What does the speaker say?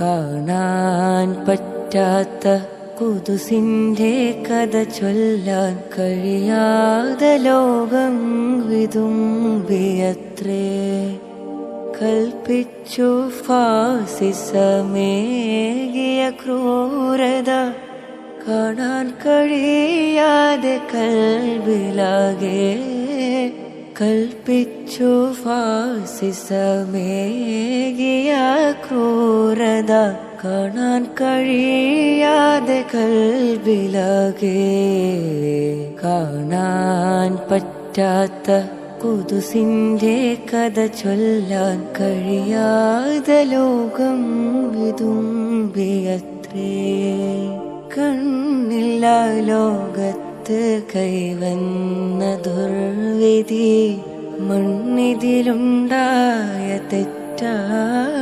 കാണാൻ പറ്റാത്ത കുതുസിന്റെ കഥ ചൊല്ലാൻ കഴിയാതെ ലോകം വിതുമ്പിയത്രേ. കൽപ്പിച്ചു ഫാസിസമേകിയ ക്രൂരത കാണാൻ കഴിയാതെ കൽവിലാകെ. കൽപ്പിച്ചു ഫാസിസമേകിയ ക്രൂരത കാണാൻ കഴിയാതെ കൽവിലകെ കാണാൻ പറ്റാത്ത കുതുസിന്റെ കഥ ചൊല്ലാൻ കഴിയാതെ ലോകം വിതുമ്പിയത്രേ. കണ്ണില്ല ലോകത്ത് കൈവന്ന ദുർവിധി മണ്ണിതിലുണ്ടായ തെറ്റാണോ